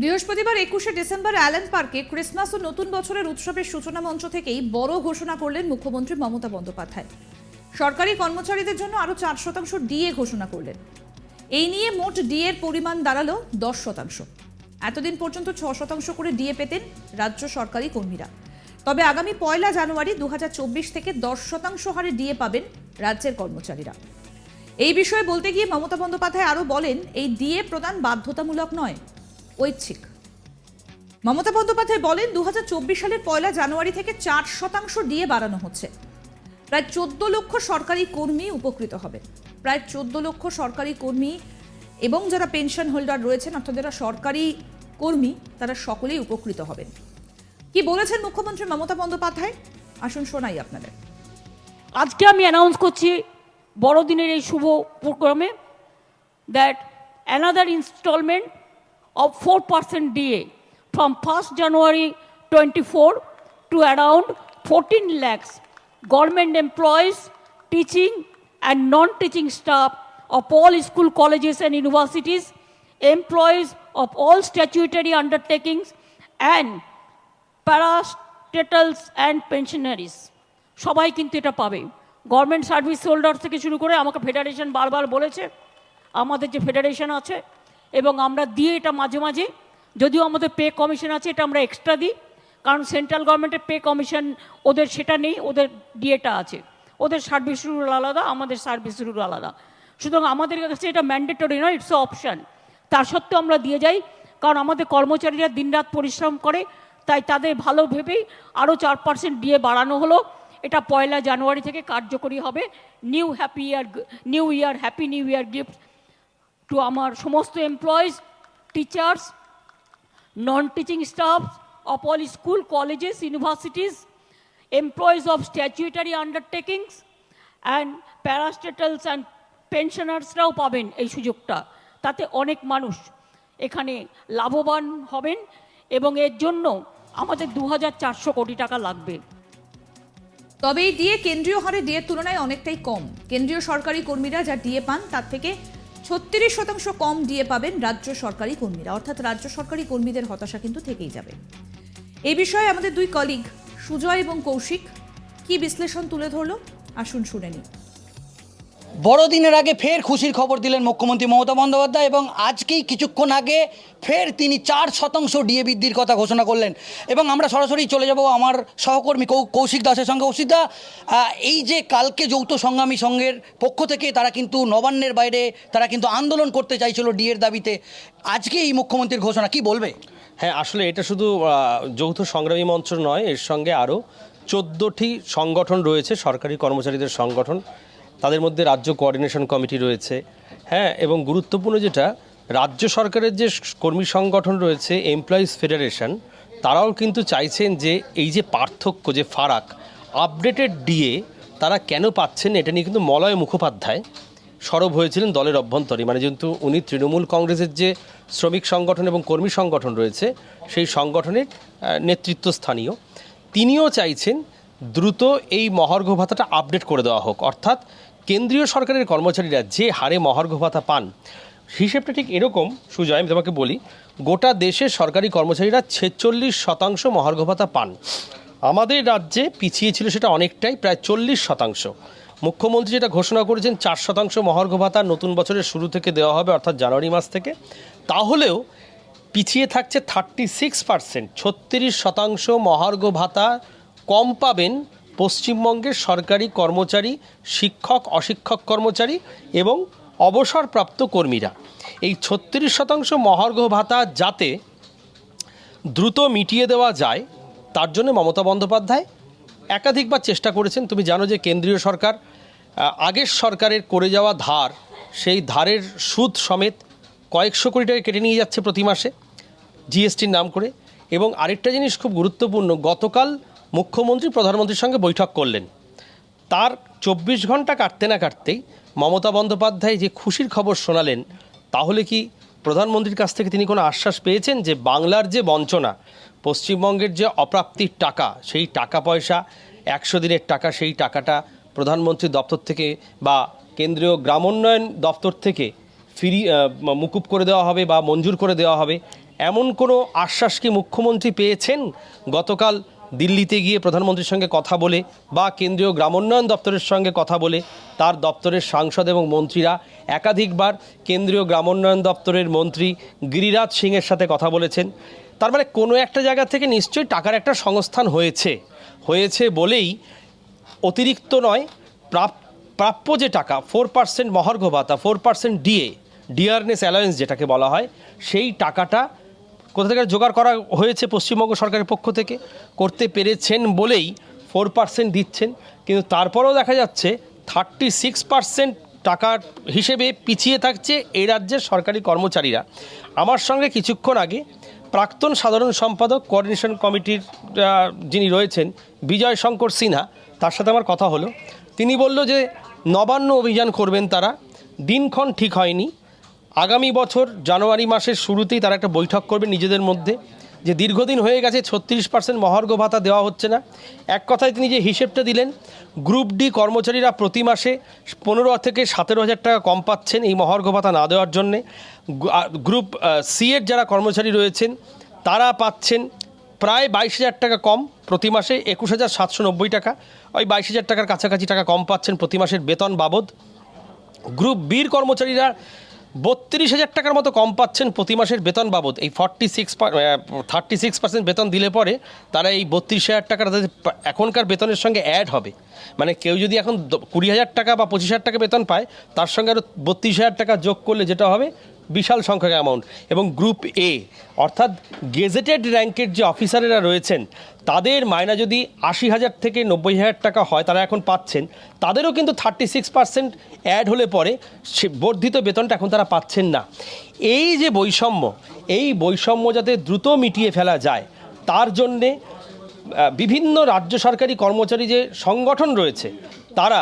বৃহস্পতিবার একুশে December Allen পার্কে ক্রিসমাস ও নতুন বছরের উৎসবের সূচনা মঞ্চ থেকেই বড় ঘোষণা করলেন মুখ্যমন্ত্রী মমতা বন্দ্যোপাধ্যায়। সরকারি কর্মচারীদের জন্য আরও চার শতাংশ ডিএ ঘোষণা করলেন। এই নিয়ে মোট ডিএ এর পরিমাণ দাঁড়াল দশ শতাংশ। এতদিন পর্যন্ত ছ শতাংশ করে ডিএ পেতেন রাজ্য সরকারি কর্মীরা। তবে আগামী পয়লা জানুয়ারি দু হাজার চব্বিশ থেকে দশ শতাংশ হারে ডিএ পাবেন রাজ্যের কর্মচারীরা। এই বিষয়ে বলতে গিয়ে মমতা বন্দ্যোপাধ্যায় আরও বলেন, এই ডিএ প্রদান বাধ্যতামূলক নয়। ঐচ্ছিক। মমতা বন্দ্যোপাধ্যায় বলেন দু হাজার চব্বিশ সালের পয়লা জানুয়ারি থেকে চার শতাংশ ডিএ বাড়ানো হচ্ছে। প্রায় চোদ্দ লক্ষ সরকারি কর্মী উপকৃত হবে। প্রায় চোদ্দ লক্ষ সরকারি কর্মী এবং যারা পেনশন হোল্ডার রয়েছেন, অর্থাৎ যারা সরকারি কর্মী, তারা সকলেই উপকৃত হবেন। কি বলেছেন মুখ্যমন্ত্রী মমতা বন্দ্যোপাধ্যায়? আসুন শোনাই আপনাদের। আজকে আমি অ্যানাউন্স করছি বড়দিনের এই শুভ প্রোগ্রামে that another installment DA from first January twenty four to around fourteen lakhs government employees teaching and non teaching staff of all school colleges and universities, employees of all statutory undertakings, and parastatals and pensioners সবাই কিন্তু এটা পাবে। Government service holder থেকে শুরু করে আমাকে federation বারবার বলেছে। আমাদের যে ফেডারেশন আছে এবং আমরা দিয়ে এটা মাঝে মাঝে। যদিও আমাদের পে কমিশন আছে, এটা আমরা এক্সট্রা দিই। কারণ সেন্ট্রাল গভর্নমেন্টের পে কমিশন ওদের সেটা নেই, ওদের ডিএটা আছে। ওদের সার্ভিস রুল আলাদা, আমাদের সার্ভিস রুল আলাদা। সুতরাং আমাদের কাছে এটা ম্যান্ডেটরি নয় ইটস অপশান তার সত্ত্বেও আমরা দিয়ে যাই, কারণ আমাদের কর্মচারীরা দিনরাত পরিশ্রম করে, তাই তাদের ভালো ভেবেই আরও চার পার্সেন্ট দিয়ে বাড়ানো হলো। এটা পয়লা জানুয়ারি থেকে কার্যকরী হবে। New happy year new year happy new year gift to আমার সমস্ত employees teachers non teaching staff of all school, colleges, universities, employees of statutory undertakings, and parastatals and পেনশনার্সরাও পাবেন এই সুযোগটা। তাতে অনেক মানুষ এখানে লাভবান হবেন এবং এর জন্য আমাদের দু হাজার চারশো কোটি টাকা লাগবে। তবে এই ডিএ কেন্দ্রীয় হারে ডিএর তুলনায় অনেকটাই কম। কেন্দ্রীয় সরকারি কর্মীরা যা ডিএ পান তার থেকে ছত্রিশ শতাংশ কম ডিএ পাবেন রাজ্য সরকারি কর্মীরা। অর্থাৎ রাজ্য সরকারি কর্মীদের হতাশা কিন্তু থেকেই যাবে। এ বিষয়ে আমাদের দুই কলিগ সুজয় এবং কৌশিক, কি বিশ্লেষণ তুলে ধরল? আসুন শুনে নিই। বড়দিনের আগে ফের খুশির খবর দিলেন মুখ্যমন্ত্রী মমতা বন্দ্যোপাধ্যায় এবং আজকেই কিছুক্ষণ আগে ফের তিনি চার শতাংশ ডিএ বৃদ্ধির কথা ঘোষণা করলেন। এবং আমরা সরাসরি চলে যাব আমার সহকর্মী কৌ- কৌশিক দাসের সঙ্গে। কৌশিক দা এই যে কালকে যৌথ সংগ্রামী সংঘের পক্ষ থেকে তারা কিন্তু নবান্নের বাইরে তারা কিন্তু আন্দোলন করতে চাইছিল ডিএর দাবিতে, আজকে এই মুখ্যমন্ত্রীর ঘোষণা কি বলবে? হ্যাঁ আসলে এটা শুধু যৌথ সংগ্রামী মঞ্চ নয়, এর সঙ্গে আরও চোদ্দোটি সংগঠন রয়েছে, সরকারি কর্মচারীদের সংগঠন। তাদের মধ্যে রাজ্য কোঅর্ডিনেশন কমিটি রয়েছে। হ্যাঁ এবং গুরুত্বপূর্ণ যেটা, রাজ্য সরকারের যে কর্মী সংগঠন রয়েছে এমপ্লয়িজ ফেডারেশন তারাও কিন্তু চাইছেন যে এই যে পার্থক্য, যে ফারাক আপডেটেড ডিএ তারা কেন পাচ্ছেন এটা নিয়ে কিন্তু মলয় মুখোপাধ্যায় সরব হয়েছিলেন দলের অভ্যন্তরে। মানে যেহেতু উনি তৃণমূল কংগ্রেসের যে শ্রমিক সংগঠন এবং কর্মী সংগঠন রয়েছে, সেই সংগঠনের নেতৃত্ব স্থানীয়, তিনিও চাইছেন দ্রুত এই মহার্ঘ ভাতাটা আপডেট করে দেওয়া হোক। অর্থাৎ কেন্দ্রীয় সরকারের কর্মচারীরা যে হারে মহার্ঘ ভাতা পান, হিসেবটা ঠিক এরকম, সুজয়, আমি তোমাকে বলি, গোটা দেশের সরকারি কর্মচারীরা ছেচল্লিশ শতাংশ মহার্ঘ ভাতা পান। আমাদের রাজ্যে পিছিয়ে ছিল সেটা অনেকটাই, প্রায় চল্লিশ শতাংশ। মুখ্যমন্ত্রী যেটা ঘোষণা করেছেন, চার শতাংশ মহার্ঘ ভাতা নতুন বছরের শুরু থেকে দেওয়া হবে, অর্থাৎ জানুয়ারি মাস থেকে। তাহলেও পিছিয়ে থাকছে থার্টি সিক্স পার্সেন্ট ছত্রিশ শতাংশ মহার্ঘ ভাতা কম পাবেন পশ্চিমবঙ্গের সরকারি কর্মচারী, শিক্ষক, অশিক্ষক কর্মচারী এবং অবসরপ্রাপ্ত কর্মীরা। এই ছত্রিশ শতাংশ মহার্ঘ ভাতা যাতে দ্রুত মিটিয়ে দেওয়া যায়, তার জন্য মমতা বন্দ্যোপাধ্যায় একাধিকবার চেষ্টা করেছেন। তুমি জানো যে কেন্দ্রীয় সরকার আগের সরকারের করে যাওয়া ধার, সেই ধারের সুদ সমেত কয়েকশো কোটি টাকা কেটে নিয়ে যাচ্ছে প্রতি মাসে, জিএসটির নাম করে। এবং আরেকটা জিনিস খুব গুরুত্বপূর্ণ, গতকাল মুখ্যমন্ত্রী, প্রধানমন্ত্রীর সঙ্গে বৈঠক করলেন। তার চব্বিশ ঘণ্টা কাটতে না কাটতেই মমতা বন্দ্যোপাধ্যায় যে খুশির খবর শোনালেন, তাহলে কি প্রধানমন্ত্রীর কাছ থেকে তিনি কোনো আশ্বাস পেয়েছেন যে বাংলার যে বঞ্চনা, পশ্চিমবঙ্গের যে অপ্রাপ্তির টাকা, সেই টাকা পয়সা, একশো দিনের টাকা, সেই টাকাটা প্রধানমন্ত্রী দপ্তর থেকে বা কেন্দ্রীয় গ্রামোন্নয়ন দপ্তর থেকে ফিরি মুকুব করে দেওয়া হবে বা মঞ্জুর করে দেওয়া হবে, এমন কোনো আশ্বাস কি মুখ্যমন্ত্রী পেয়েছেন? গতকাল দিল্লিতে গিয়ে প্রধানমন্ত্রীর সঙ্গে কথা বলে বা কেন্দ্রীয় গ্রামোন্নয়ন দপ্তরের সঙ্গে কথা বলে, তার দপ্তরের সাংসদ এবং মন্ত্রীরা একাধিকবার কেন্দ্রীয় গ্রামোন্নয়ন দপ্তরের মন্ত্রী গিরিরাজ সিংয়ের সাথে কথা বলেছেন। তার মানে কোনো একটা জায়গা থেকে নিশ্চয়ই টাকার একটা সংস্থান হয়েছে। হয়েছে বলেই অতিরিক্ত নয়, প্রাপ- প্রাপ্য যে টাকা, ফোর পার্সেন্ট মহার্ঘ ভাতা, four percent DA, dearness allowance যেটাকে বলা হয়, সেই টাকাটা কোথা থেকে জোগাড় করা হয়েছে পশ্চিমবঙ্গ সরকারের পক্ষ থেকে? করতে পেরেছেন বলেই ফোর পার্সেন্ট দিচ্ছেন। কিন্তু তারপরেও দেখা যাচ্ছে থার্টি সিক্স পার্সেন্ট টাকার হিসেবে পিছিয়ে থাকছে এই রাজ্যের সরকারি কর্মচারীরা। আমার সঙ্গে কিছুক্ষণ আগে প্রাক্তন সাধারণ সম্পাদক কোঅর্ডিনেশন কমিটির যিনি রয়েছেন, বিজয় শঙ্কর সিনহা, তার সাথে আমার কথা হলো। তিনি বলল যে, নবান্ন অভিযান করবেন তারা, দিনক্ষণ ঠিক হয়নি। আগামী বছর জানুয়ারি মাসের শুরুতেই তারা একটা বৈঠক করবে নিজেদের মধ্যে, যে দীর্ঘদিন হয়ে গেছে ছত্রিশ পার্সেন্ট মহার্ঘ ভাতা দেওয়া হচ্ছে না। এক কথায় তিনি যে হিসেবটা দিলেন, গ্রুপ ডি কর্মচারীরা প্রতি মাসে পনেরো থেকে সতেরো হাজার টাকা কম পাচ্ছেন এই মহার্ঘ ভাতা না দেওয়ার জন্যে। গ্রুপ সি এর যারা কর্মচারী রয়েছেন, তারা পাচ্ছেন প্রায় বাইশ হাজার টাকা কম প্রতি মাসে, একুশ হাজার সাতশো নব্বই টাকা। ওই বাইশ হাজার টাকার কাছাকাছি টাকা কম পাচ্ছেন প্রতি মাসের বেতন বাবদ। গ্রুপ বির কর্মচারীরা বত্রিশ হাজার টাকার মতো কম পাচ্ছেন প্রতি মাসের বেতন বাবদ। এই forty six thirty six percent বেতন দিলে পরে তারা এই বত্রিশ হাজার টাকা তাদের এখনকার বেতনের সঙ্গে অ্যাড হবে মানে কেউ যদি এখন কুড়ি হাজার টাকা বা পঁচিশ হাজার টাকা বেতন পায়, তার সঙ্গে আরও বত্রিশ হাজার টাকা যোগ করলে যেটা হবে বিশাল সংখ্যক অ্যামাউন্ট এবং গ্রুপ এ অর্থাৎ গেজেটেড র্যাঙ্কের যে অফিসারেরা রয়েছেন তাদের মায়না যদি আশি হাজার থেকে নব্বই হাজার টাকা হয় তারা এখন পাচ্ছেন, তাদেরও কিন্তু থার্টি সিক্স পার্সেন্ট অ্যাড হলে পরে সে বর্ধিত বেতনটা এখন তারা পাচ্ছেন না। এই যে বৈষম্য, এই বৈষম্য যাতে দ্রুত মিটিয়ে ফেলা যায়, তার জন্যে বিভিন্ন রাজ্য সরকারি কর্মচারী যে সংগঠন রয়েছে, তারা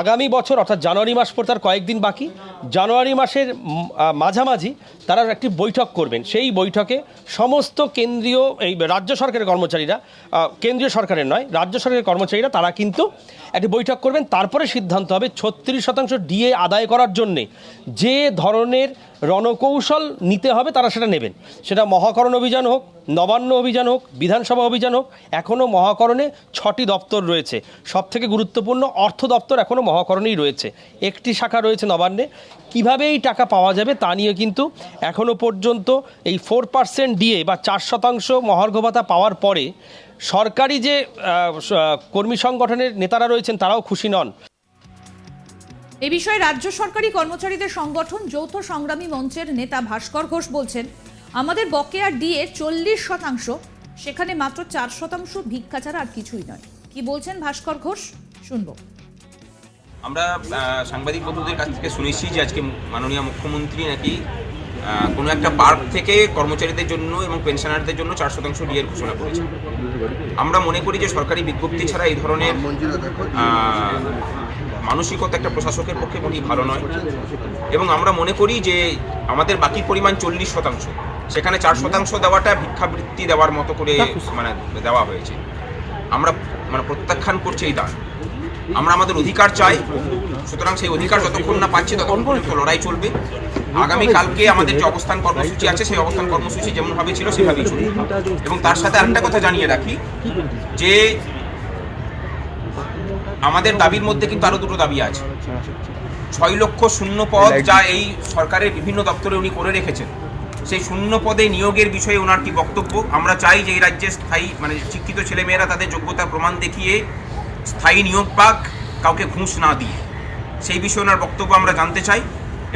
আগামী বছর, অর্থাৎ জানুয়ারি মাস পর তার কয়েকদিন বাকি, জানুয়ারি মাসের মাঝামাঝি তারা একটি বৈঠক করবেন। সেই বৈঠকে সমস্ত কেন্দ্রীয়, এই রাজ্য সরকারের কর্মচারীরা কেন্দ্রীয় সরকারের নয়, রাজ্য সরকারের কর্মচারীরা তারা কিন্তু একটি বৈঠক করবেন। তারপরে সিদ্ধান্ত হবে ছত্রিশ শতাংশ ডিএ আদায় করার জন্যে। যে ধরনের রণকৌশল নিতে হবে, তারা সেটা নেবেন। সেটা মহাকরণ অভিযান হোক, নবান্ন অভিযান হোক, বিধানসভা অভিযান হোক এখনও মহাকরণে ছটি দপ্তর রয়েছে। সবথেকে গুরুত্বপূর্ণ অর্থ দপ্তর এখনও মহাকরণেই রয়েছে। একটি শাখা রয়েছে নবান্নে। কীভাবে এই টাকা পাওয়া যাবে তা নিয়ে কিন্তু এখনও পর্যন্ত এই ফোর পার্সেন্ট ডিএ বা চার শতাংশ মহার্ঘ ভাতা পাওয়ার পরে সরকারি যে কর্মী সংগঠনের নেতারা রয়েছেন, তারাও খুশি নন। এ বিষয়ে রাজ্য সরকারি কর্মচারীদের সংগঠন যৌথ সংগ্রামী মঞ্চের নেতা ভাস্কর ঘোষ বলছেন, আমাদের বকেয়া ডিএ চল্লিশ শতাংশ, সেখানে মাত্র চার শতাংশ ভিক্ষা ছাড়া আর কিছুই নয়। কি বলছেন ভাস্কর ঘোষ? শুনব। আমরা সাংবাদিক বন্ধুদের কাছ থেকে শুনেছি যে আজকে মাননীয় মুখ্যমন্ত্রী নাকি কোনো একটা পার্ক থেকে কর্মচারীদের জন্য এবং পেনশনারদের জন্য চার শতাংশ ডিএর ঘোষণা করেছে। আমরা মনে করি যে সরকারি বিজ্ঞপ্তি ছাড়া এই ধরনের মানসিকতা একটা প্রশাসকের পক্ষে মোটেই ভালো নয়। এবং আমরা মনে করি যে আমাদের বাকি পরিমাণ চল্লিশ শতাংশ। সেখানে চার শতাংশ দেওয়াটা ভিক্ষাবৃত্তি দেওয়ার মতো করে মানে দেওয়া হয়েছে। আমরা মানে প্রত্যাখ্যান করছি এই দান। আমরা আমাদের অধিকার চাই। সুতরাং সেই অধিকার যতক্ষণ না পাচ্ছি ততক্ষণ পর্যন্ত লড়াই চলবে। আগামী কালকে আমাদের যে অবস্থান কর্মসূচি আছে, সেই অবস্থান কর্মসূচি যেমনভাবে ছিল, সেভাবেই চলবে। এবং তার সাথে আরেকটা কথা জানিয়ে রাখি যে আমাদের দাবির মধ্যে কিন্তু আরও দুটো দাবি আছে। ছয় লক্ষ শূন্য পদ যা এই সরকারের বিভিন্ন দপ্তরে উনি করে রেখেছেন। সেই শূন্য পদে নিয়োগের বিষয়ে ওনার কি বক্তব্য? আমরা চাই যে এই রাজ্যে স্থায়ী মানে শিক্ষিত ছেলেমেয়েরা তাদের যোগ্যতা প্রমাণ দেখিয়ে স্থায়ী নিয়োগ পাক কাউকে ঘুষ না দিয়ে। সেই বিষয়ে ওনার বক্তব্য আমরা জানতে চাই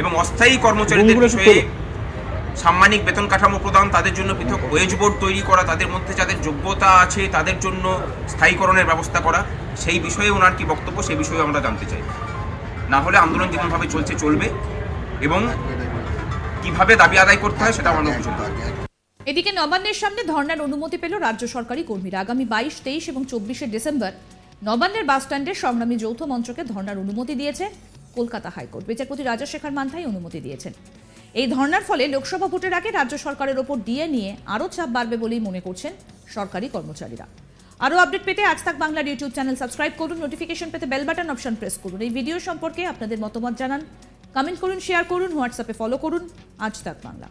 এবং অস্থায়ী কর্মচারীদের বিষয়ে সাম্মানিক বেতন কাঠামো প্রদান, তাদের জন্য পৃথক ওয়েজ বোর্ড তৈরি করা, তাদের মধ্যে যাদের যোগ্যতা আছে, তাদের জন্য স্থায়ীকরণের ব্যবস্থা করা। সেই বিষয়ে ওনার কি বক্তব্য, সেই বিষয়ে আমরা জানতে চাই। না হলে আন্দোলন যেমনভাবে চলছে, চলবে। এবং কীভাবে দাবি আদায় করতে হয়, সেটা আমরা বুঝে নেব। এদিকে নবান্নের সামনে ধর্নার অনুমতি পেল রাজ্য সরকারি কর্মীরা। আগামী বাইশ, তেইশ এবং চব্বিশে ডিসেম্বর নবান্নের বাসস্ট্যান্ডে সংগ্রামী যৌথ মঞ্চকে ধর্নার অনুমতি দিয়েছে কলকাতা হাইকোর্ট। বিচারপতি রাজাশেখর মান্থাই অনুমতি দিয়েছেন। এই ধর্নার ফলে লোকসভা ভোটের আগে রাজ্য সরকারের ওপর ডিএ নিয়ে আরও চাপ বাড়বে বলেই মনে করছেন সরকারি কর্মচারীরা। আরও আপডেট পেতে আজ তাক বাংলার ইউটিউব চ্যানেল সাবস্ক্রাইব করুন নোটিফিকেশন পেতে বেল বাটন অপশন প্রেস করুন। এই ভিডিও সম্পর্কে আপনাদের মতামত জানান কমেন্ট করুন শেয়ার করুন, হোয়াটসঅ্যাপে ফলো করুন। আজ তাক বাংলা।